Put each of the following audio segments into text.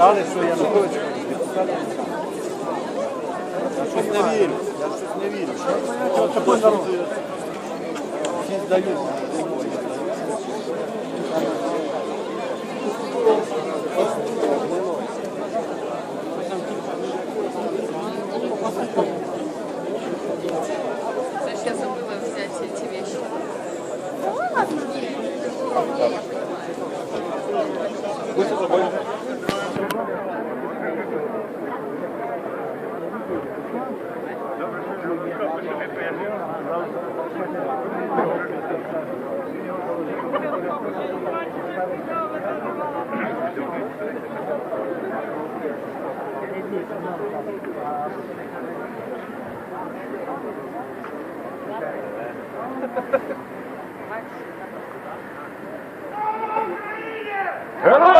Дали, що Янукович депутат. Я щось не вірю. Я щось не вірю. Всі здають. Я забыла взять эти вещи. Ну, ладно. Hello!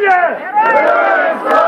Yes!